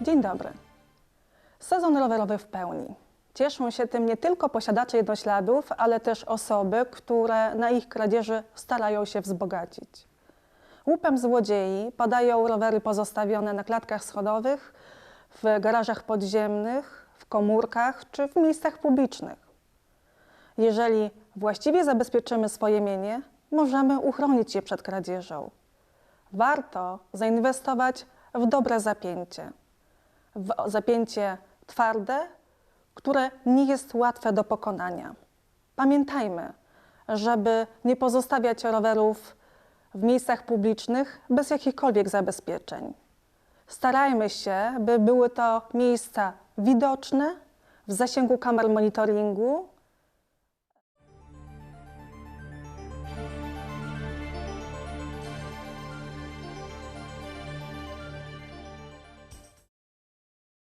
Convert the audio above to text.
Dzień dobry. Sezon rowerowy w pełni. Cieszą się tym nie tylko posiadacze jednośladów, ale też osoby, które na ich kradzieży starają się wzbogacić. Łupem złodziei padają rowery pozostawione na klatkach schodowych, w garażach podziemnych, w komórkach czy w miejscach publicznych. Jeżeli właściwie zabezpieczymy swoje mienie, możemy uchronić je przed kradzieżą. Warto zainwestować w dobre zapięcie. W zapięcie twarde, które nie jest łatwe do pokonania. Pamiętajmy, żeby nie pozostawiać rowerów w miejscach publicznych bez jakichkolwiek zabezpieczeń. Starajmy się, by były to miejsca widoczne, w zasięgu kamer monitoringu,